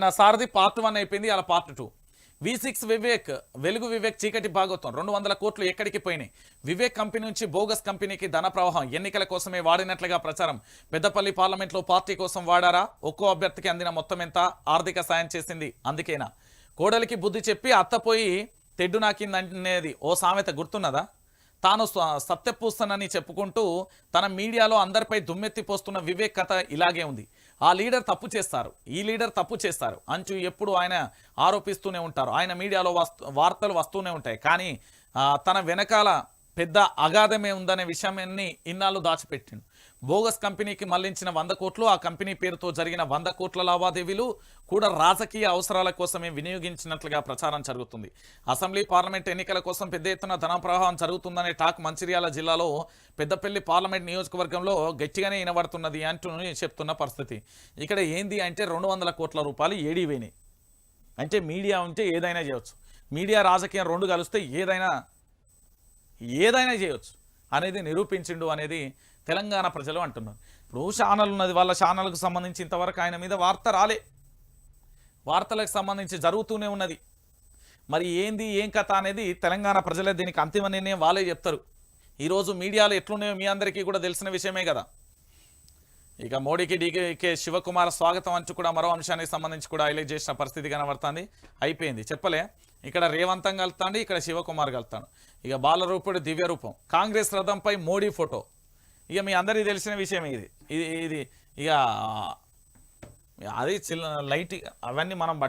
నా సారథి part one అయిపోయింది అలా part two. V six Vivek వెలుగు వివేక్ చీకటి భాగోత్వం రెండు వందల కోట్లు ఎక్కడికి పోయినాయి? వివేక్ కంపెనీ నుంచి బోగస్ కంపెనీకి ధన ప్రవాహం. ఎన్నికల కోసమే వాడినట్లుగా ప్రచారం. పెద్దపల్లి పార్లమెంట్లో పార్టీ కోసం వాడారా? ఒక్కో అభ్యర్థికి అందిన మొత్తం ఎంత? ఆర్థిక సాయం చేసింది అందుకేనా? కోడలికి బుద్ధి చెప్పి అత్తపోయి తెడ్డు నాకిందనేది ఓ సామెత గుర్తున్నదా? తాను స్వ- సత్యపూస్తానని చెప్పుకుంటూ తన మీడియాలో అందరిపై దుమ్మెత్తి పోస్తున్న వివేక్ కథ ఇలాగే ఉంది. ఆ లీడర్ తప్పు చేస్తారు. ఈ లీడర్ తప్పు చేస్తారు. అంచు ఎప్పుడు ఆయన ఆరోపిస్తూనే ఉంటారు. ఆయన మీడియాలో వస్తూ వార్తలు వస్తూనే ఉంటాయి. కానీ తన వెనకాల పెద్ద అగాధమే ఉందనే విషయాన్ని ఇన్నాళ్ళు దాచిపెట్టిండు. బోగస్ కంపెనీకి మళ్ళించిన వంద కోట్లు ఆ కంపెనీ పేరుతో జరిగిన వంద కోట్ల లావాదేవీలు కూడా రాజకీయ అవసరాల కోసమే వినియోగించినట్లుగా ప్రచారం జరుగుతుంది. అసెంబ్లీ పార్లమెంట్ ఎన్నికల కోసం పెద్ద ఎత్తున ధన ప్రవాహం జరుగుతుందనే టాక్ మంచిర్యాల జిల్లాలో పెద్దపల్లి పార్లమెంట్ నియోజకవర్గంలో గట్టిగానే వినబడుతున్నది అంటూ చెప్తున్న పరిస్థితి. ఇక్కడ ఏంది అంటే రెండు వందల కోట్ల రూపాయలు ఏడిపోయినాయి అంటే మీడియా ఉంటే ఏదైనా చేయవచ్చు మీడియా రాజకీయం రెండు కలిస్తే ఏదైనా ఏదైనా చేయొచ్చు. అనేది నిరూపించిండు అనేది తెలంగాణ ప్రజలు అంటున్నారు. ఇప్పుడు ఛానల్ ఉన్నది వాళ్ళ ఛానల్కు సంబంధించి ఇంతవరకు ఆయన మీద వార్త రాలే. వార్తలకు సంబంధించి జరుగుతూనే ఉన్నది. మరి ఏంది ఏం కథ అనేది తెలంగాణ ప్రజలే దీనికి అంతిమ నిర్ణయం వాళ్ళే చెప్తారు. ఈరోజు మీడియాలో ఎట్లున్నాయో మీ అందరికీ కూడా తెలిసిన విషయమే కదా. ఇక మోడీకి డీకే శివకుమార్ స్వాగతం అంటూ కూడా మరో అంశానికి సంబంధించి కూడా హైలైట్ చేసిన పరిస్థితి కనబడుతుంది. అయిపోయింది. చెప్పలే. ఇక్కడ రేవంతం కలుతాడు ఇక్కడ శివకుమార్ కలుతాడు ఇక బాలరూపుడు దివ్య రూపం. కాంగ్రెస్ రథంపై మోడీ ఫోటో. ఇక మీ అందరికీ తెలిసిన విషయం ఇది. ఇది ఇది ఇక అది చిల్ లైట్ అవన్నీ మనం బట్టి